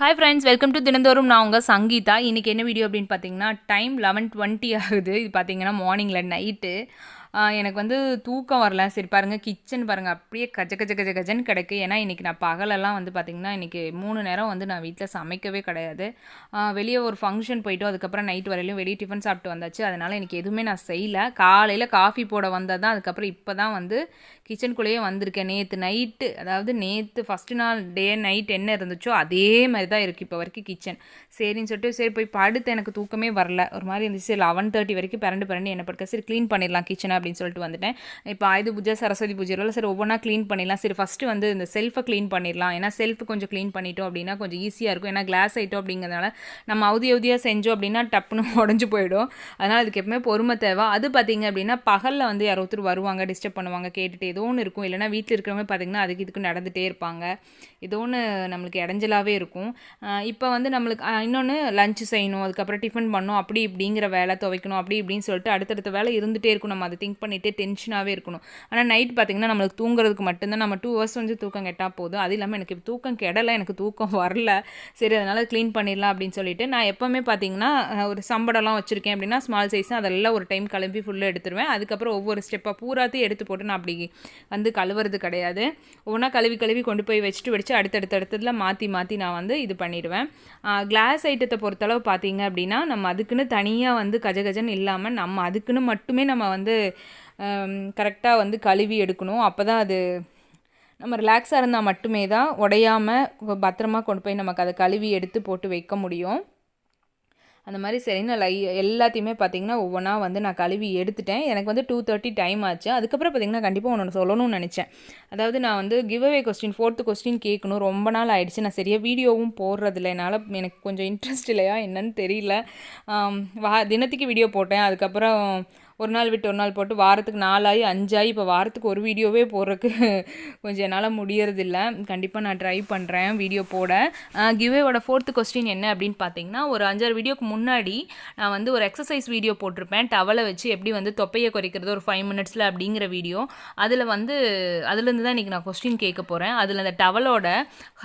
Hi friends welcome to தினந்தோறும் நான் உங்கள் சங்கீதா. இன்றைக்கி என்ன வீடியோ அப்படின்னு பார்த்தீங்கன்னா டைம் லெவன் டுவெண்ட்டி ஆகுது. இது பார்த்தீங்கன்னா மார்னிங்கில் நைட்டு எனக்கு வந்து தூக்கம் வரல. சரி பாருங்கள் கிச்சன் பாருங்கள் அப்படியே கஜ கஜ கஜ கஜன்னு கிடக்கு. ஏன்னா இன்றைக்கி நான் பகலெல்லாம் வந்து பார்த்திங்கன்னா இன்றைக்கி மூணு நேரம் வந்து நான் வீட்டில் சமைக்கவே கிடையாது. வெளியே ஒரு ஃபங்க்ஷன் போயிட்டோம். அதுக்கப்புறம் நைட் வரையிலும் வெளியே டிஃபன் சாப்பிட்டு வந்தாச்சு. அதனால் எனக்கு எதுவுமே நான் செய்யலை. காலையில் காஃபி போட வந்தால் தான் அதுக்கப்புறம் இப்போ தான் வந்து கிச்சனுக்குள்ளேயே வந்திருக்கேன். நேற்று நைட்டு அதாவது நேற்று ஃபஸ்ட்டு நாள் டே நைட் என்ன இருந்துச்சோ அதே மாதிரி தான் இருக்குது இப்போ வரைக்கும் கிச்சன். சரின்னு சொல்லிட்டு சரி போய் படுத்து எனக்கு தூக்கமே வரல. ஒரு மாதிரி இருந்துச்சு. லெவன் தேர்ட்டி வரைக்கும் பிறண்டு பிறண்டு என்ன படுக்க சரி க்ளீன் பண்ணிடலாம் கிச்சனை அப்படின்னு சொல்லிட்டு வந்துட்டேன். இப்போ ஆயுத பூஜை சரஸ்வதி பூஜையில் சரி ஒவ்வொன்றா க்ளீன் பண்ணிடலாம். சரி ஃபஸ்ட்டு வந்து இந்த செல்ஃபை க்ளீன் பண்ணிடலாம். ஏன்னா செல்ஃப் கொஞ்சம் க்ளீன் பண்ணிட்டோம் அப்படின்னா கொஞ்சம் ஈஸியாக இருக்கும். ஏன்னா கிளாஸ் ஐட்டம் அப்படிங்கிறதுனால நம்ம அவதி அவதியாக செஞ்சோம் அப்படின்னா டப்புன்னு உடஞ்சி போயிடும். அதனால் அதுக்கு எப்பவுமே பொறுமை தேவை. அது பார்த்திங்க அப்படின்னா பகலில் வந்து யாரோ ஒருத்தர் வருவாங்க டிஸ்டர்ப் பண்ணுவாங்க கேட்டுகிட்டே ஏதோ ஒன்று இருக்கும். இல்லைனா வீட்டில் இருக்கிறவங்க பார்த்திங்கன்னா அதுக்கு இதுக்கு நடந்துகிட்டே இருப்பாங்க. ஏதோ ஒன்று நம்மளுக்கு இடைஞ்சலாகவே இருக்கும். இப்போ வந்து நம்மளுக்கு இன்னொன்று லஞ்சு செய்யணும் அதுக்கப்புறம் டிஃபன் பண்ணணும் அப்படி இப்படிங்கிற வேலை துவைக்கணும் அப்படி இப்படின்னு சொல்லிட்டு அடுத்தடுத்த வேலை இருந்துகிட்டே இருக்கும். நம்ம அதை திங்க் பண்ணிகிட்டே டென்ஷனாகவே இருக்கணும். ஆனால் நைட் பார்த்திங்கன்னா நம்மளுக்கு தூங்குறதுக்கு மட்டும்தான். நம்ம டூ ஹவர்ஸ் வந்து தூக்கம் கெட்டால் போதும். அது இல்லாமல் எனக்கு தூக்கம் கெடலை எனக்கு தூக்கம் வரல. சரி அதனால் க்ளீன் பண்ணிடலாம் அப்படின்னு சொல்லிட்டு நான் எப்போவுமே பார்த்திங்கன்னா ஒரு சம்படம்லாம் வச்சுருக்கேன் அப்படின்னா ஸ்மால் சைஸ் அதெல்லாம் ஒரு டைம் கிளம்பி ஃபுல்லாக எடுத்துருவேன். அதுக்கப்புறம் ஒவ்வொரு ஸ்டெப்பாக பூராத்தையும் எடுத்து போட்டு நான் அப்படி வந்து கழுவுறது கிடையாது. ஒன்றா கழுவி கழுவி கொண்டு போய் வச்சுட்டு வச்சு அடுத்தடுத்த இடத்துல மாற்றி மாற்றி நான் வந்து இது பண்ணிடுவேன். கிளாஸ் ஐட்டத்தை பொறுத்தளவு பார்த்தீங்க அப்படின்னா நம்ம அதுக்குன்னு தனியாக வந்து கஜகஜன் இல்லாமல் நம்ம அதுக்குன்னு மட்டுமே நம்ம வந்து கரெக்டாக வந்து கழுவி எடுக்கணும். அப்போ தான் அது நம்ம ரிலாக்ஸாக இருந்தால் மட்டுமே தான் உடையாமல் பத்திரமா கொண்டு போய் நமக்கு அதை கழுவி எடுத்து போட்டு வைக்க முடியும். அந்த மாதிரி சரி நான் லை எல்லாத்தையுமே பார்த்திங்கன்னா ஒவ்வொன்றா வந்து நான் கழுவி எடுத்துட்டேன். எனக்கு வந்து டூ தேர்ட்டி டைம் ஆச்சு. அதுக்கப்புறம் பார்த்திங்கன்னா கண்டிப்பாக ஒன்று சொல்லணும்னு நினச்சேன். அதாவது நான் வந்து give away question fourth question கேட்கணும். ரொம்ப நாள் ஆயிடுச்சு. நான் சரியாக வீடியோவும் போடுறதில்ல. என்னால் எனக்கு கொஞ்சம் இன்ட்ரெஸ்ட் இல்லையா? என்னன்னு தெரியல. வா தினத்துக்கு வீடியோ போட்டேன். அதுக்கப்புறம் ஒரு நாள் விட்டு ஒரு நாள் போட்டு வாரத்துக்கு நாலாயி அஞ்சாயி இப்போ வாரத்துக்கு ஒரு வீடியோவே போடுறதுக்கு கொஞ்சம் என்னால் முடியறதில்ல. கண்டிப்பாக நான் ட்ரை பண்ணுறேன் வீடியோ போட. கிவேவோட ஃபோர்த்து கொஸ்டின் என்ன அப்படின்னு பார்த்தீங்கன்னா ஒரு அஞ்சாறு வீடியோக்கு முன்னாடி நான் வந்து ஒரு எக்ஸசைஸ் வீடியோ போட்டிருப்பேன். டவலை வச்சு எப்படி வந்து தொப்பையை குறைக்கிறது ஒரு ஃபைவ் மினிட்ஸில் அப்படிங்கிற வீடியோ அதில் வந்து அதுலேருந்து தான் இன்றைக்கி நான் கொஸ்டின் கேட்க போகிறேன் அதில் அந்த டவலோட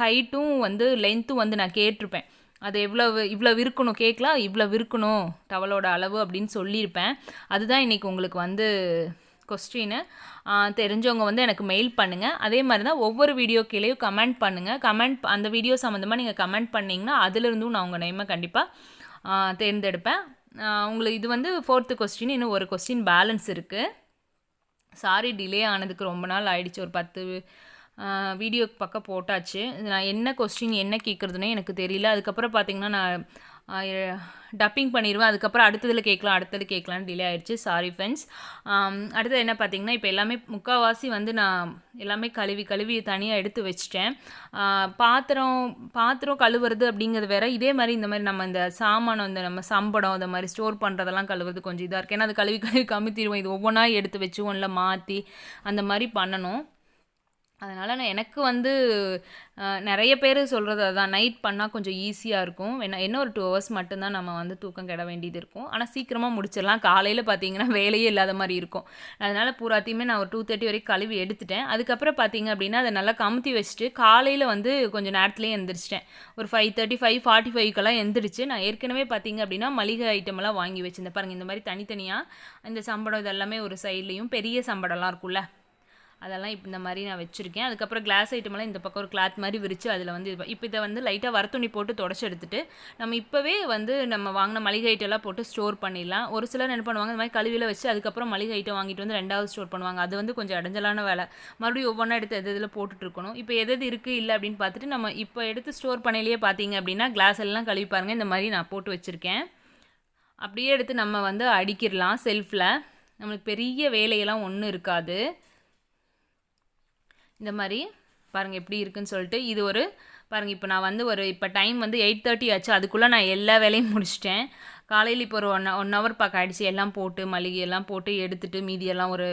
ஹைட்டும் வந்து லென்த்தும் வந்து நான் கேட்டிருப்பேன். அது எவ்வளோ இவ்வளோ இருக்கணும் கேட்கலாம் இவ்வளோ இருக்கணும் டவலோட அளவு அப்படின்னு சொல்லியிருப்பேன். அதுதான் இன்றைக்கி உங்களுக்கு வந்து கொஸ்டின்னு தெரிஞ்சவங்க வந்து எனக்கு மெயில் பண்ணுங்கள் அதே மாதிரி தான் ஒவ்வொரு வீடியோ கீழேயும் கமெண்ட் பண்ணுங்கள் கமெண்ட் அந்த வீடியோ சம்மந்தமாக நீங்கள் கமெண்ட் பண்ணிங்கன்னா அதிலிருந்தும் நான் உங்கள் நேமை கண்டிப்பாக தேர்ந்தெடுப்பேன். உங்களுக்கு இது வந்து ஃபோர்த்து கொஸ்டின் இன்னும் ஒரு கொஸ்டின் பேலன்ஸ் இருக்குது சாரி டிலே ஆனதுக்கு ரொம்ப நாள் ஆயிடுச்சு. ஒரு பத்து வீடியோ பக்கம் போட்டாச்சு. நான் என்ன கொஸ்டின் என்ன கேட்குறதுனே எனக்கு தெரியல. அதுக்கப்புறம் பார்த்தீங்கன்னா நான் டப்பிங் பண்ணிடுவேன் அதுக்கப்புறம் அடுத்ததில் கேட்கலாம் அடுத்தது கேட்கலான்னு டிலே ஆகிடுச்சு சாரி ஃப்ரெண்ட்ஸ் அடுத்தது என்ன பார்த்தீங்கன்னா இப்போ எல்லாமே முக்கால்வாசி வந்து நான் எல்லாமே கழுவி கழுவி தனியாக எடுத்து வச்சிட்டேன். பாத்திரம் பாத்திரம் கழுவுறது அப்படிங்கிறது வேற. இதே மாதிரி இந்த மாதிரி நம்ம இந்த சாமானம் இந்த நம்ம சம்படம் இந்த மாதிரி ஸ்டோர் பண்ணுறதெல்லாம் கழுவுறது கொஞ்சம் இதாக இருக்குது ஏன்னா அது கழுவி கழுவி கமித்திடுவோம். இது ஒவ்வொன்றா எடுத்து வச்சு ஒன்றில் மாற்றி அந்த மாதிரி பண்ணணும். அதனால் நான் எனக்கு வந்து நிறைய பேர் சொல்கிறது அதான். நைட் பண்ணால் கொஞ்சம் ஈஸியாக இருக்கும். என்ன என்ன ஒரு டூ ஹவர்ஸ் மட்டும்தான் நம்ம வந்து தூக்கம் கெட வேண்டியது இருக்கும். ஆனால் சீக்கிரமாக முடிச்சிடலாம். காலையில் பார்த்தீங்கன்னா வேலையே இல்லாத மாதிரி இருக்கும். அதனால் பூராத்தையுமே நான் ஒரு டூ தேர்ட்டி வரைக்கும் கழுவி எடுத்துட்டேன். அதுக்கப்புறம் பார்த்தீங்க அப்படின்னா அதை நல்லா கமுத்தி வச்சுட்டு காலையில் வந்து கொஞ்சம் நேரத்துலேயே எந்திரிச்சிட்டேன். ஒரு ஃபைவ் தேர்ட்டி ஃபைவ் ஃபார்ட்டி ஃபைவ்க்கெல்லாம் எந்திரிச்சு நான் ஏற்கனவே பார்த்தீங்க அப்படின்னா மளிகை ஐட்டமெல்லாம் வாங்கி வச்சுருந்தேன். பாருங்கள் இந்த மாதிரி தனித்தனியாக இந்த சம்படம் இதெல்லாமே ஒரு சைட்லேயும் பெரிய சம்படம்லாம் இருக்கும்ல. அதெல்லாம் இப்போ இந்த மாதிரி நான் வச்சுருக்கேன். அதுக்கப்புறம் கிளாஸ் ஐட்டமெல்லாம் இந்த பக்கம் ஒரு கிளாத் மாதிரி விரித்து அதில் வந்து இப்போ இதை வந்து லைட்டாக வரத்துணி போட்டு தொடச்சி எடுத்துட்டு நம்ம இப்போவே வந்து நம்ம வாங்கின மளிகை ஐட்டம்லாம் போட்டு ஸ்டோர் பண்ணிடலாம். ஒரு சிலர் என்ன பண்ணுவாங்க இந்த மாதிரி கழுவியில் வச்சு அதுக்கப்புறம் மளிகை ஐட்டம் வாங்கிட்டு வந்து ரெண்டாவது ஸ்டோர் பண்ணுவாங்க. அது வந்து கொஞ்சம் அடைஞ்சலான வேலை. மறுபடியும் ஒவ்வொன்றா எடுத்து எது இதில் போட்டுட்ருக்கணும் இப்போ எது எது இருக்குது இல்லை அப்படின்னு பார்த்துட்டு நம்ம இப்போ எடுத்து ஸ்டோர் பண்ணிலேயே பார்த்தீங்க அப்படின்னா கிளாஸ் எல்லாம் கழுவி பாருங்கள் இந்த மாதிரி நான் போட்டு வச்சுருக்கேன். அப்படியே எடுத்து நம்ம வந்து அடிக்கிடலாம் செல்ஃபில் நம்மளுக்கு பெரிய வேலையெல்லாம் ஒன்றும் இருக்காது. இந்த மாதிரி பாருங்கள் எப்படி இருக்குன்னு சொல்லிட்டு இது ஒரு பாருங்கள் இப்போ நான் வந்து ஒரு இப்போ டைம் வந்து எயிட் தேர்ட்டி ஆச்சு. அதுக்குள்ளே நான் எல்லா வேலையும் முடிச்சிட்டேன். காலையில் இப்போ ஒரு ஒன் ஒன் ஹவர் பார்க்க ஆகிடுச்சு எல்லாம் போட்டு மளிகை எல்லாம் போட்டு எடுத்துகிட்டு மீதியெல்லாம் ஒரு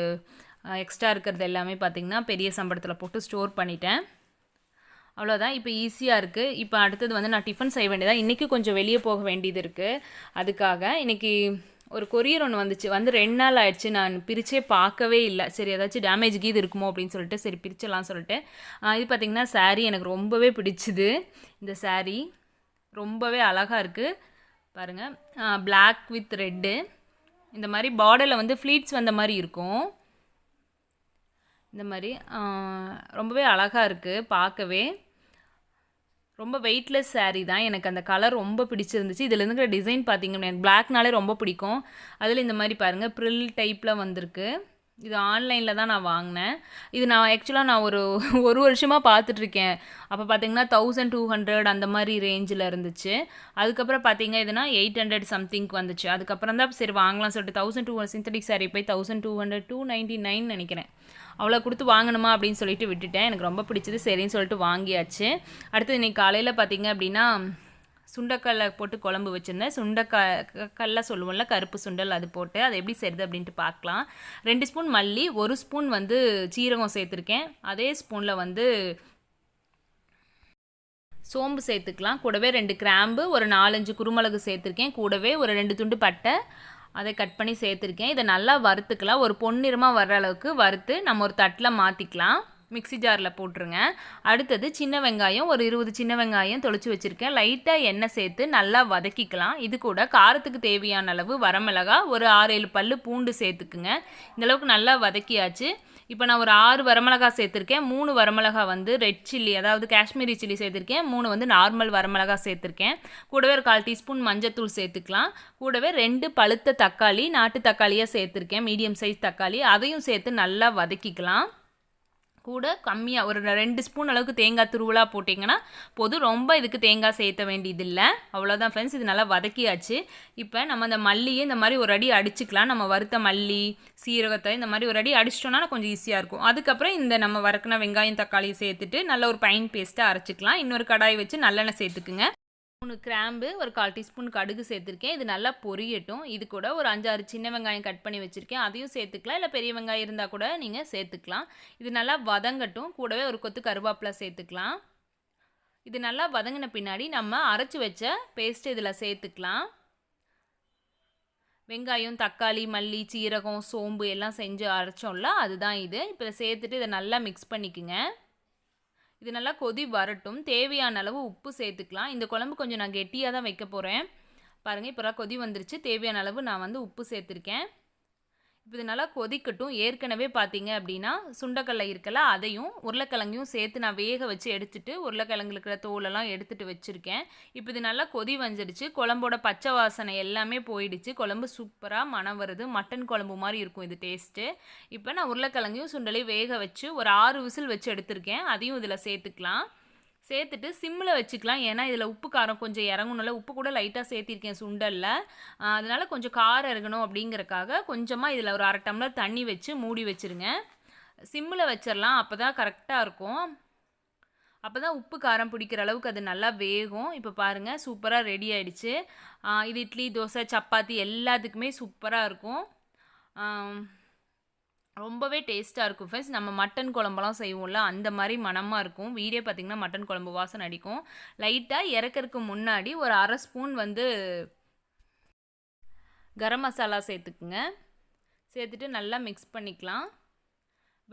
எக்ஸ்ட்ரா இருக்கிறது எல்லாமே பார்த்திங்கன்னா பெரிய சம்பளத்தில் போட்டு ஸ்டோர் பண்ணிட்டேன். அவ்வளோதான் இப்போ ஈஸியாக இருக்குது இப்போ அடுத்தது வந்து நான் டிஃபன் செய்ய வேண்டியதாக இன்றைக்கி கொஞ்சம் வெளியே போக வேண்டியது இருக்குது அதுக்காக இன்றைக்கி ஒரு கொரியர் ஒன்று வந்துச்சு. வந்து ரெண்டு நாள் ஆயிடுச்சு. நான் பிரித்தே பார்க்கவே இல்லை. சரி ஏதாச்சும் டேமேஜ் கீது இருக்குமோ அப்படின்னு சொல்லிட்டு சரி பிரிச்சலாம் சொல்லிட்டு. இது பார்த்திங்கன்னா சாரீ எனக்கு ரொம்பவே பிடிச்சிது. இந்த சாரீ ரொம்பவே அழகாக இருக்குது பாருங்கள் பிளாக் வித் ரெட்டு இந்த மாதிரி பார்டரில் வந்து ஃப்ளீட்ஸ் வந்த மாதிரி இருக்கும். இந்த மாதிரி ரொம்பவே அழகாக இருக்குது பார்க்கவே. ரொம்ப வெயிட்லெஸ் சாரீ தான். எனக்கு அந்த கலர் ரொம்ப பிடிச்சிருந்துச்சு. இதில் இருக்கிற டிசைன் பார்த்தீங்கன்னா எனக்கு பிளாக்னாலே ரொம்ப பிடிக்கும். அதில் இந்த மாதிரி பாருங்கள் ப்ரில் டைப்பில் வந்திருக்கு. இது ஆன்லைனில் தான் நான் வாங்கினேன். இது நான் ஆக்சுவலாக நான் ஒரு ஒரு வருஷமாக பார்த்துட்ருக்கேன் அப்போ பார்த்தீங்கன்னா தௌசண்ட் டூ ஹண்ட்ரட் அந்த மாதிரி ரேஞ்சில் இருந்துச்சு. அதுக்கப்புறம் பார்த்தீங்க இதுனா எயிட் ஹண்ட்ரட் சம்திங்க்கு வந்துச்சு. அதுக்கப்புறம் தான் சரி வாங்கலாம் சொல்லிட்டு தௌசண்ட் டூ சிந்தடிக் சாரி போய் thousand two hundred two ninety nine நினைக்கிறேன். அவ்வளோ கொடுத்து வாங்கணுமா அப்படின்னு சொல்லிட்டு விட்டுட்டேன். எனக்கு ரொம்ப பிடிச்சது. சரின்னு சொல்லிட்டு வாங்கியாச்சு. அடுத்தது இன்றைக்கி காலையில் பார்த்தீங்க அப்படின்னா சுண்டக்கல்லை போட்டு குழம்பு வச்சுருந்தேன். சுண்டக்க கல்லை சொல்லுவோம்ல கருப்பு சுண்டல் அது போட்டு அது எப்படி செய்யுது அப்படின்ட்டு பார்க்கலாம். ரெண்டு ஸ்பூன் மல்லி ஒரு ஸ்பூன் வந்து சீரகம் சேர்த்துருக்கேன். அதே ஸ்பூனில் வந்து சோம்பு சேர்த்துக்கலாம். கூடவே ரெண்டு கிராம்பு ஒரு நாலஞ்சு குருமிளகு சேர்த்துருக்கேன். கூடவே ஒரு ரெண்டு துண்டு பட்டை அதை கட் பண்ணி சேர்த்துருக்கேன். இதை நல்லா வறுத்துக்கலாம். ஒரு பொன்னிறமாக வர்ற அளவுக்கு வறுத்து நம்ம ஒரு தட்டில் மாற்றிக்கலாம் மிக்ஸி ஜாரில் போட்டுருங்க. அடுத்தது சின்ன வெங்காயம் ஒரு இருபது சின்ன வெங்காயம் தொளிச்சு வச்சுருக்கேன். லைட்டாக எண்ணெய் சேர்த்து நல்லா வதக்கிக்கலாம். இது கூட காரத்துக்கு தேவையான அளவு வரமிளகா ஒரு ஆறு ஏழு பல்லு பூண்டு சேர்த்துக்குங்க. இந்தளவுக்கு நல்லா வதக்கியாச்சு. இப்போ நான் ஒரு ஆறு வரமிளகா சேர்த்துருக்கேன். மூணு வரமிளகா வந்து ரெட் சில்லி அதாவது காஷ்மீரி சில்லி சேர்த்துருக்கேன். மூணு வந்து நார்மல் வரமிளகா சேர்த்துருக்கேன். கூடவே ஒரு கால் டீஸ்பூன் மஞ்சத்தூள் சேர்த்துக்கலாம். கூடவே ரெண்டு பழுத்த தக்காளி நாட்டு தக்காளியாக சேர்த்துருக்கேன். மீடியம் சைஸ் தக்காளி. அதையும் சேர்த்து நல்லா வதக்கிக்கலாம். கூட கம்மியாக ஒரு ரெண்டு ஸ்பூன் அளவுக்கு தேங்காய் துருவலாக போட்டிங்கன்னா போதும் ரொம்ப இதுக்கு தேங்காய் சேர்த்த வேண்டியதில்லை. அவ்வளோதான் ஃப்ரெண்ட்ஸ் இது நல்லா வதக்கியாச்சு. இப்போ நம்ம அந்த மல்லியை இந்த மாதிரி ஒரு அடி அடிச்சுக்கலாம். நம்ம வறுத்த மல்லி சீரகத்தை இந்த மாதிரி ஒரு அடி அடிச்சிட்டோம்னா கொஞ்சம் ஈஸியாக இருக்கும். அதுக்கப்புறம் இந்த நம்ம வறுக்கின வெங்காயம் தக்காளியை சேர்த்துட்டு நல்ல ஒரு பைன் பேஸ்ட்டாக அரைச்சிக்கலாம். இன்னொரு கடாய் வச்சு நல்லெண்ணெய் சேர்த்துக்குங்க. மூணு கிராம்பு ஒரு கால் டீஸ்பூன் கடுகு சேர்த்துருக்கேன். இது நல்லா பொரியட்டும். இது கூட ஒரு அஞ்சாறு சின்ன வெங்காயம் கட் பண்ணி வச்சுருக்கேன். அதையும் சேர்த்துக்கலாம். இல்லை பெரிய வெங்காயம் இருந்தால் கூட நீங்கள் சேர்த்துக்கலாம். இது நல்லா வதங்கட்டும். கூடவே ஒரு கொத்து கருவேப்பிலை சேர்த்துக்கலாம். இது நல்லா வதங்கின பின்னாடி நம்ம அரைச்சி வச்ச பேஸ்ட் இதில் சேர்த்துக்கலாம். வெங்காயம் தக்காளி மல்லி சீரகம் சோம்பு எல்லாம் செஞ்சு அரைச்சோம்ல அதுதான் இது. இப்போ சேர்த்துட்டு இதை நல்லா மிக்ஸ் பண்ணிக்கோங்க. இது நல்லா கொதி வரட்டும். தேவையான அளவு உப்பு சேர்த்துக்கலாம். இந்த குழம்பு கொஞ்சம் நான் கெட்டியாக தான் வைக்க போகிறேன் பாருங்கள் இப்போ கொதி வந்துருச்சு. தேவையான அளவு நான் வந்து உப்பு சேர்த்துருக்கேன். இது நல்லா கொதிக்கட்டும். ஏற்கனவே பார்த்தீங்க அப்படின்னா சுண்டக்கடலை இருக்கல அதையும் உருளைக்கிழங்கையும் சேர்த்து நான் வேக வச்சு எடுத்துட்டு உருளைக்கிழங்கு இருக்கிற தோலெல்லாம் எடுத்துட்டு வச்சுருக்கேன். இப்போ இது நல்லா கொதி வந்துடுச்சு குழம்போட பச்சை வாசனை எல்லாமே போயிடுச்சு. குழம்பு சூப்பராக மனம் வருது. மட்டன் குழம்பு மாதிரி இருக்கும் இது டேஸ்ட்டு. இப்போ நான் உருளைக்கிழங்கையும் சுண்டலையும் வேக வச்சு ஒரு ஆறு விசில் வச்சு எடுத்திருக்கேன். அதையும் இதில் சேர்த்துக்கலாம். சேர்த்துட்டு சிம்மில் வச்சுக்கலாம். ஏன்னா இதில் உப்பு காரம் கொஞ்சம் இறங்கணும்ல உப்பு கூட லைட்டாக சேர்த்திருக்கேன் சுண்டலில். அதனால் கொஞ்சம் காரம் இறங்கணும் அப்படிங்கறக்காக கொஞ்சமாக இதில் ஒரு அரை டம்ளர் தண்ணி வச்சு மூடி வச்சுருங்க. சிம்மில் வச்சிடலாம் அப்போ தான் கரெக்டாக இருக்கும். அப்போ தான் உப்பு காரம் பிடிக்கிற அளவுக்கு அது நல்லா வேகும். இப்போ பாருங்கள் சூப்பராக ரெடி ஆகிடுச்சு இது இட்லி தோசை சப்பாத்தி எல்லாத்துக்குமே சூப்பராக இருக்கும். ரொம்பவே டேஸ்ட்டாக இருக்கும் ஃப்ரெண்ட்ஸ் நம்ம மட்டன் குழம்புலாம் செய்வோம்ல அந்த மாதிரி மணமாக இருக்கும். வீடே பார்த்திங்கன்னா மட்டன் குழம்பு வாசனை அடிக்கும். லைட்டாக இறக்கறதுக்கு முன்னாடி ஒரு அரை ஸ்பூன் வந்து கரம் மசாலா சேர்த்துக்குங்க. சேர்த்துட்டு நல்லா மிக்ஸ் பண்ணிக்கலாம்.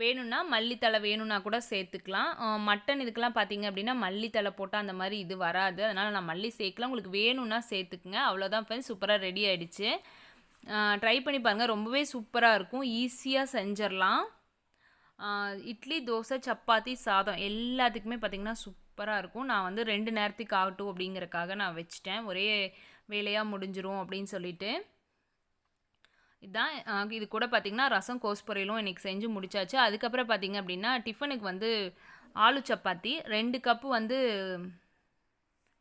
வேணும்னா மல்லித்தலை வேணும்னா கூட சேர்த்துக்கலாம். மட்டன் இதுக்கெல்லாம் பார்த்தீங்க அப்படின்னா மல்லித்தலை போட்டால் அந்த மாதிரி இது வராது. அதனால் நான் மல்லி சேர்க்கலாம் உங்களுக்கு வேணும்னா சேர்த்துக்குங்க. அவ்வளோதான் ஃப்ரெண்ட்ஸ் சூப்பராக ரெடி ஆகிடுச்சு ட்ரை பண்ணி பாருங்கள் ரொம்பவே சூப்பராக இருக்கும். ஈஸியாக செஞ்சிடலாம் இட்லி தோசை சப்பாத்தி சாதம் எல்லாத்துக்குமே பார்த்திங்கன்னா சூப்பராக இருக்கும். நான் வந்து ரெண்டு நேரத்துக்கு ஆகட்டும் அப்படிங்கிறக்காக நான் வச்சிட்டேன். ஒரே வேலையாக முடிஞ்சிரும் அப்படின்னு சொல்லிட்டு. இதான் இது கூட பார்த்திங்கன்னா ரசம் கோஸ் பொரியலும் இன்றைக்கி செஞ்சு முடிச்சாச்சு. அதுக்கப்புறம் பார்த்திங்க அப்படின்னா டிஃபனுக்கு வந்து ஆலு சப்பாத்தி ரெண்டு கப்பு வந்து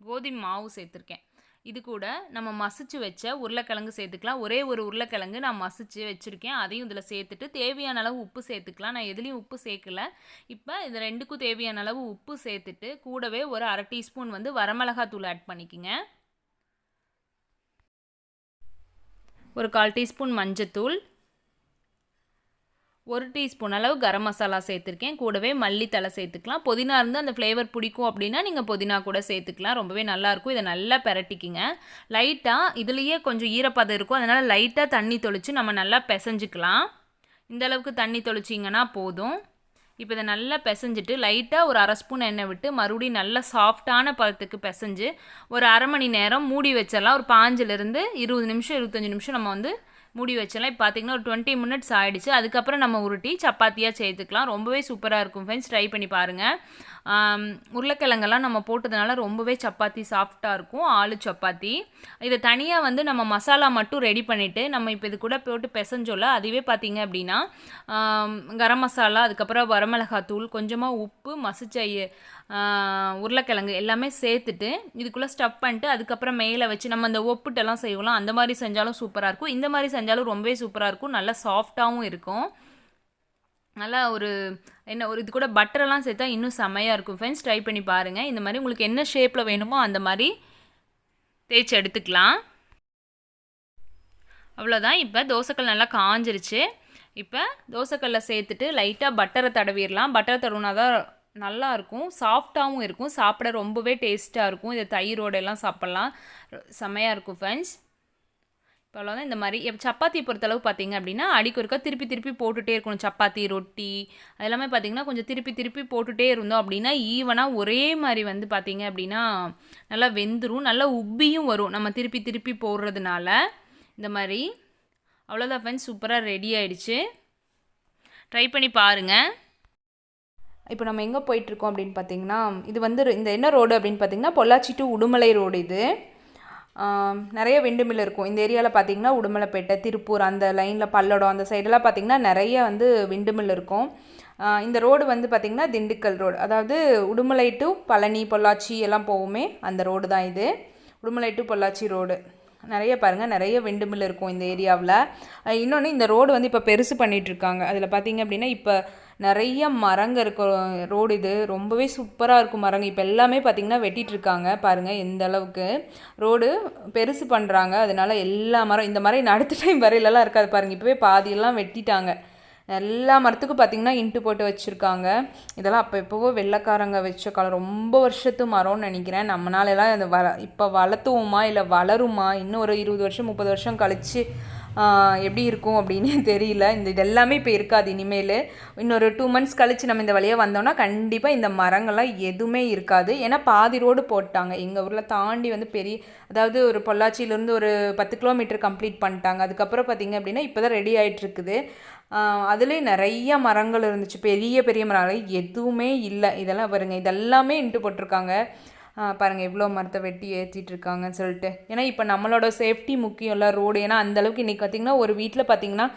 கோதுமை மாவு சேர்த்துருக்கேன். இது கூட நம்ம மசிச்சு வச்ச உருளைக்கிழங்கு சேர்த்துக்கலாம். ஒரே ஒரு உருளைக்கிழங்கு நான் மசிச்சு வச்சுருக்கேன். அதையும் இதில் சேர்த்துட்டு தேவையான அளவு உப்பு சேர்த்துக்கலாம். நான் எதுலேயும் உப்பு சேர்க்கல. இப்போ இது ரெண்டுக்கும் தேவையான அளவு உப்பு சேர்த்துட்டு கூடவே ஒரு அரை டீஸ்பூன் வந்து வரமிளகாத்தூள் ஆட் பண்ணிக்கோங்க. ஒரு கால் டீஸ்பூன் மஞ்சத்தூள். ஒரு டீஸ்பூன் அளவு கரம் மசாலா சேர்த்துருக்கேன். கூடவே மல்லித்தலை சேர்த்துக்கலாம். புதினா இருந்து அந்த ஃப்ளேவர் பிடிக்கும் அப்படின்னா நீங்கள் புதினா கூட சேர்த்துக்கலாம். ரொம்பவே நல்லாயிருக்கும் இதை நல்லா பெரட்டிக்கிங்க. லைட்டாக இதுலேயே கொஞ்சம் ஈரப்பதம் இருக்கும். அதனால் லைட்டாக தண்ணி தொளித்து நம்ம நல்லா பிசைஞ்சிக்கலாம். இந்த அளவுக்கு தண்ணி தொளிச்சிங்கன்னா போதும். இப்போ இதை நல்லா பிசைஞ்சிட்டு லைட்டாக ஒரு அரை ஸ்பூன் எண்ணெய் விட்டு மறுபடியும் நல்லா சாஃப்டான பதத்துக்கு பிசைஞ்சு ஒரு அரை மணி நேரம் மூடி வச்சிடலாம். ஒரு பாஞ்சிலிருந்து இருபது நிமிஷம் இருபத்தஞ்சி நிமிஷம் நம்ம வந்து மூடி வச்சிடலாம். இப்போ பார்த்தீங்கன்னா ஒரு டுவெண்ட்டி மினிட்ஸ் ஆகிடுச்சு அதுக்கப்புறம் நம்ம உருட்டி சப்பாத்தியாக சேர்த்துக்கலாம். ரொம்பவே சூப்பராக இருக்கும். ஃப்ரெண்ட்ஸ் ட்ரை பண்ணி பாருங்கள் உருளைக்கிழங்கெல்லாம் நம்ம போட்டதுனால ரொம்பவே சப்பாத்தி சாஃப்டாக இருக்கும் ஆளு சப்பாத்தி. இதை தனியாக வந்து நம்ம மசாலா மட்டும் ரெடி பண்ணிவிட்டு நம்ம இப்போ இது கூட போட்டு பிசைஞ்சோல அதுவே பார்த்தீங்க அப்படின்னா கரம் மசாலா அதுக்கப்புறம் வரமிளகாத்தூள் கொஞ்சமாக உப்பு மசிச்ச உருளைக்கிழங்கு எல்லாமே சேர்த்துட்டு இதுக்குள்ளே ஸ்டப் பண்ணிட்டு அதுக்கப்புறம் மேலே வச்சு நம்ம அந்த ஒப்புட்டெல்லாம் செய்வோம் அந்த மாதிரி செஞ்சாலும் சூப்பராக இருக்கும். இந்த மாதிரி செஞ்சாலும் ரொம்பவே சூப்பராக இருக்கும். நல்லா சாஃப்டாகவும் இருக்கும். நல்லா ஒரு என்ன ஒரு இது கூட பட்டரெல்லாம் சேர்த்தா இன்னும் செம்மையாக இருக்கும். ஃப்ரெண்ட்ஸ் ட்ரை பண்ணி பாருங்கள் இந்த மாதிரி உங்களுக்கு என்ன ஷேப்பில் வேணுமோ அந்த மாதிரி தேய்ச்சி எடுத்துக்கலாம். அவ்வளோதான் இப்போ தோசைக்கல் நல்லா காஞ்சிருச்சு. இப்போ தோசைக்கல்லில் சேர்த்துட்டு லைட்டாக பட்டரை தடவிடலாம். பட்டரை தடவுனா தான் நல்லாயிருக்கும் சாஃப்டாகவும் இருக்கும். சாப்பிட ரொம்பவே டேஸ்ட்டாக இருக்கும். இதை தயிரோடு எல்லாம் சாப்பிட்லாம். செம்மையாக இருக்கும் ஃப்ரெண்ட்ஸ் இப்போ இந்த மாதிரி சப்பாத்தி பொறுத்தளவு பார்த்தீங்க அப்படின்னா அடிக்கொருக்கா திருப்பி திருப்பி போட்டுகிட்டே இருக்கணும். சப்பாத்தி ரொட்டி அது எல்லாமே பார்த்திங்கன்னா கொஞ்சம் திருப்பி திருப்பி போட்டுகிட்டே இருந்தோம் அப்படின்னா ஈவனாக ஒரே மாதிரி வந்து பார்த்திங்க அப்படின்னா நல்லா வெந்துடும் நல்லா உப்பியும் வரும். நம்ம திருப்பி திருப்பி போடுறதுனால. இந்த மாதிரி அவ்வளோதான் ஃப்ரெண்ட்ஸ் சூப்பராக ரெடி ஆகிடுச்சு ட்ரை பண்ணி பாருங்கள் இப்போ நம்ம எங்கே போயிட்டுருக்கோம் அப்படின்னு பார்த்தீங்கன்னா இது வந்து இந்த என்ன ரோடு அப்படின்னு பார்த்தீங்கன்னா பொள்ளாச்சி டு உடுமலை ரோடு இது. நிறைய விண்டுமில் இருக்கும். இந்த ஏரியாவில் பார்த்தீங்கன்னா உடுமலைப்பேட்டை திருப்பூர் அந்த லைனில் பல்லடம் அந்த சைடெல்லாம் பார்த்திங்கன்னா நிறைய வந்து விண்டுமில் இருக்கும். இந்த ரோடு வந்து பார்த்திங்கன்னா திண்டுக்கல் ரோடு அதாவது உடுமலை டு பழனி பொள்ளாச்சி எல்லாம் போகுமே அந்த ரோடு தான் இது. உடுமலை டு பொள்ளாச்சி ரோடு நிறைய பாருங்கள் நிறைய விண்டுமில் இருக்கும் இந்த ஏரியாவில். இன்னொன்று இந்த ரோடு வந்து இப்போ பெருசு பண்ணிகிட்ருக்காங்க அதில் பார்த்திங்க அப்படின்னா இப்போ நிறைய மரங்க இருக்க ரோடு இது. ரொம்பவே சூப்பராக இருக்கும் மரங்க. இப்போ எல்லாமே பார்த்திங்கன்னா வெட்டிகிட்ருக்காங்க பாருங்கள் எந்த அளவுக்கு. ரோடு பெருசு பண்ணுறாங்க அதனால் எல்லா மரம் இந்த மரம் அடுத்த டைம் வரையிலலாம் இருக்காது பாருங்கள் இப்போவே பாதியெல்லாம் வெட்டிட்டாங்க. எல்லா மரத்துக்கும் பார்த்திங்கன்னா இன்ட்டு போட்டு வச்சுருக்காங்க. இதெல்லாம் அப்போ எப்போவோ வெள்ளைக்காரங்க வச்ச காலம். ரொம்ப வருஷத்து மரம்னு நினைக்கிறேன். நம்மளாலெல்லாம் அந்த வள இப்போ வளர்த்துவோமா இல்லை வளருமா? இன்னும் ஒரு இருபது வருஷம் முப்பது வருஷம் கழித்து எப்படி இருக்கும் அப்படின்னு தெரியல. இந்த இது எல்லாமே இப்போ இருக்காது. இனிமேல் இன்னொரு டூ மந்த்ஸ் கழித்து நம்ம இந்த வழியாக வந்தோம்னா கண்டிப்பாக இந்த மரங்கள்லாம் எதுவுமே இருக்காது. ஏன்னா பாதி ரோடு போட்டாங்க. எங்கள் ஊரில் தாண்டி வந்து பெரிய அதாவது ஒரு பொள்ளாச்சியிலேருந்து ஒரு பத்து கிலோமீட்டர் கம்ப்ளீட் பண்ணிட்டாங்க. அதுக்கப்புறம் பார்த்திங்க அப்படின்னா இப்போ தான் ரெடி ஆகிட்டுருக்குது அதுலேயும் நிறைய மரங்கள் இருந்துச்சு. பெரிய பெரிய மரங்கள் எதுவுமே இல்லை. இதெல்லாம் பாருங்கள் இதெல்லாமே இன்ட்டு போட்டிருக்காங்க. பாருங்கள் எவ்வளோ மரத்தை வெட்டி ஏற்றிட்டு இருக்காங்கன்னு சொல்லிட்டு. ஏன்னா இப்போ நம்மளோட சேஃப்டி முக்கியம் இல்லை ரோடு ஏன்னா அந்தளவுக்கு இன்றைக்கி பார்த்திங்கன்னா ஒரு வீட்டில் பார்த்திங்கன்னா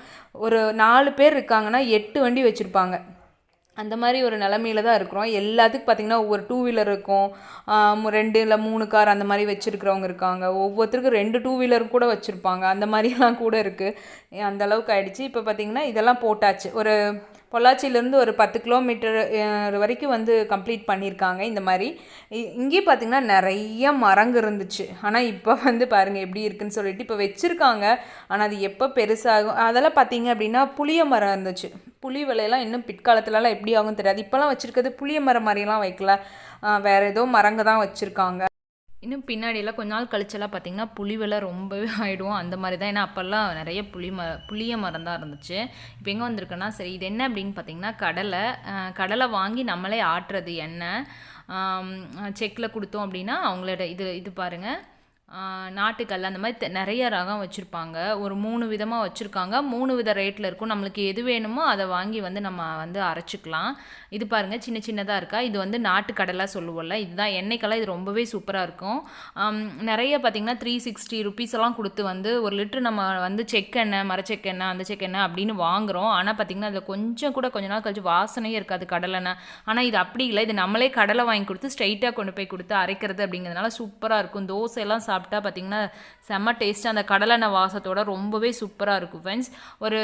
ஒரு நாலு பேர் இருக்காங்கன்னா எட்டு வண்டி வச்சுருப்பாங்க. அந்த மாதிரி ஒரு நிலமையில தான் இருக்கிறோம். எல்லாத்துக்கும் பார்த்திங்கன்னா ஒவ்வொரு டூ வீலர் இருக்கும் ரெண்டு இல்லை மூணு கார் அந்த மாதிரி வச்சுருக்கிறவங்க இருக்காங்க. ஒவ்வொருத்தருக்கும் ரெண்டு டூ வீலர் கூட வச்சுருப்பாங்க. அந்த மாதிரிலாம் கூட இருக்குது அந்த அளவுக்கு ஆயிடுச்சு. இப்போ பார்த்திங்கன்னா இதெல்லாம் போட்டாச்சு. ஒரு பொள்ளாச்சியிலேருந்து ஒரு பத்து கிலோமீட்டர் வரைக்கும் வந்து கம்ப்ளீட் பண்ணியிருக்காங்க இந்த மாதிரி. இங்கேயும் பார்த்திங்கன்னா நிறைய மரங்கள் இருந்துச்சு. ஆனால் இப்போ வந்து பாருங்கள் எப்படி இருக்குன்னு சொல்லிட்டு இப்போ வச்சுருக்காங்க. ஆனால் அது எப்போ பெருசாகும்? அதெல்லாம் பார்த்திங்க அப்படின்னா புளிய மரம் இருந்துச்சு. புளி விலையெல்லாம் இன்னும் பிற்காலத்துலலாம் எப்படி ஆகும் தெரியாது. இப்போலாம் வச்சுருக்கிறது புளிய மரம் மாதிரிலாம் வைக்கல. வேறு ஏதோ மரங்க தான் வச்சுருக்காங்க. இன்னும் பின்னாடியெல்லாம் கொஞ்ச நாள் கழிச்செல்லாம் பார்த்திங்கன்னா புளி விலை ரொம்பவே ஆகிடும் அந்த மாதிரி தான். ஏன்னா அப்போல்லாம் நிறைய புளி ம புளிய மரம் தான் இருந்துச்சு. இப்போ எங்கே வந்திருக்குன்னா சரி இது என்ன அப்படின்னு பார்த்திங்கன்னா கடலை. கடலை வாங்கி நம்மளே ஆட்டுறது எண்ணெய். செக்கில் கொடுத்தோம் அப்படின்னா அவங்களோட இது இது பாருங்கள் நாட்டுக்கல் அந்த மாதிரி நிறைய ரகம் வச்சுருப்பாங்க. ஒரு மூணு விதமாக வச்சுருக்காங்க. மூணு வித ரேட்டில் இருக்கும். நம்மளுக்கு எது வேணுமோ அதை வாங்கி வந்து நம்ம வந்து அரைச்சிக்கலாம். இது பாருங்கள் சின்ன சின்னதாக இருக்கா? இது வந்து நாட்டுக்கடலாக சொல்லுவோம்ல. இதுதான் எண்ணெய்க்கெல்லாம் இது ரொம்பவே சூப்பராக இருக்கும். நிறைய பார்த்திங்கன்னா த்ரீ சிக்ஸ்டி ருபீஸ் எல்லாம் கொடுத்து வந்து ஒரு லிட்டர் நம்ம வந்து செக்கெண்ணெய் மரச்செக்கெண்ணெய் அந்த செக்கெண்ணெய் அப்படின்னு வாங்குகிறோம் ஆனால் பார்த்திங்கன்னா அதில் கொஞ்சம் கூட கொஞ்ச நாள் கழிச்சு வாசனையே இருக்காது கடலெண்ணெய் ஆனால் இது அப்படி இல்லை. இது நம்மளே கடலை வாங்கி கொடுத்து ஸ்ட்ரைட்டாக கொண்டு போய் கொடுத்து அரைக்கிறது அப்படிங்கிறதுனால சூப்பராக இருக்கும். தோசையெல்லாம் சாப்பிட்டா சாப்பிட்டா பார்த்திங்கன்னா செம்ம டேஸ்ட்டாக அந்த கடலெண்ணெய் வாசத்தோட ரொம்பவே சூப்பராக இருக்கும் ஃப்ரெண்ட்ஸ் ஒரு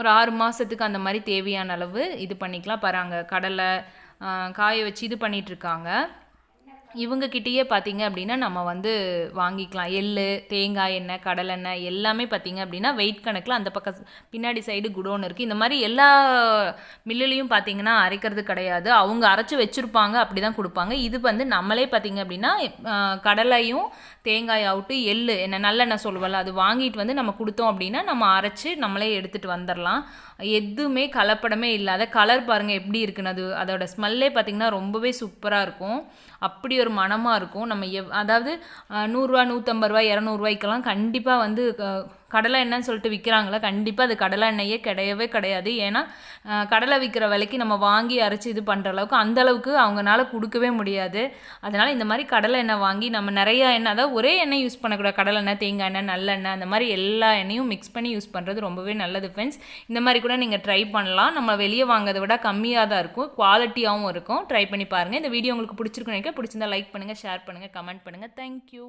ஒரு ஆறு மாதத்துக்கு அந்த மாதிரி தேவையான அளவு இது பண்ணிக்கலாம். பாருங்க கடலை காய வச்சு இது பண்ணிகிட்ருக்காங்க இவங்கக்கிட்டேயே பார்த்தீங்க அப்படின்னா நம்ம வந்து வாங்கிக்கலாம். எள் தேங்காய் எண்ணெய் கடலெண்ணெய் எல்லாமே பார்த்தீங்க அப்படின்னா வெயிட் கணக்கில் அந்த பக்கம் பின்னாடி சைடு குடோன் இருக்குது இந்த மாதிரி எல்லா மில்லுலேயும் பார்த்தீங்கன்னா அரைக்கிறது கிடையாது. அவங்க அரைச்சி வச்சுருப்பாங்க அப்படி தான் கொடுப்பாங்க. இது வந்து நம்மளே பார்த்தீங்க அப்படின்னா கடலையும் தேங்காய் அவுட்டு எள்ளு என்ன நல்லெண்ணெய் சொல்லுவல அது வாங்கிட்டு வந்து நம்ம கொடுத்தோம் அப்படின்னா நம்ம அரைச்சி நம்மளே எடுத்துகிட்டு வந்துடலாம் எதுவுமே கலப்படமே இல்லாத கலர் பாருங்கள் எப்படி இருக்குன்னு. அது அதோட ஸ்மெல்லே பார்த்திங்கன்னா ரொம்பவே சூப்பராக இருக்கும். அப்படி ஒரு மணமாக இருக்கும். நம்ம எவ் அதாவது நூறுரூவா நூற்றம்பது ரூபா இரநூறுவாய்க்கெல்லாம் கண்டிப்பாக வந்து க- கடலை எண்ணெய்னு சொல்லிட்டு விற்கிறாங்களா கண்டிப்பாக அது கடலை எண்ணெயே கிடையவே கிடையாது. ஏன்னா கடலை விற்கிற விலைக்கு நம்ம வாங்கி அரைச்சி இது பண்ணுற அளவுக்கு அந்த அளவுக்கு அவங்கனால கொடுக்கவே முடியாது. அதனால் இந்த மாதிரி கடலை எண்ணெய் வாங்கி நம்ம நிறைய எண்ணெய் அதாவது ஒரே எண்ணெய் யூஸ் பண்ணக்கூடாது. கடலை எண்ணெய் தேங்காய் எண்ணெய் நல்லெண்ணெய் அந்த மாதிரி எல்லா எண்ணெயும் மிக்ஸ் பண்ணி யூஸ் பண்ணுறது ரொம்பவே நல்லது ஃப்ரெண்ட்ஸ் இந்த மாதிரி கூட நீங்கள் ட்ரை பண்ணலாம். நம்ம வெளியே வாங்குறதை விட கம்மியாக தான் இருக்கும். குவாலிட்டியாகவும் இருக்கும். ட்ரை பண்ணி பாருங்கள் இந்த வீடியோ உங்களுக்கு பிடிச்சிருக்கு நினைக்க பிடிச்சிருந்தா லைக் பண்ணுங்கள் ஷேர் பண்ணுங்கள் கமெண்ட் பண்ணுங்கள் தேங்க்யூ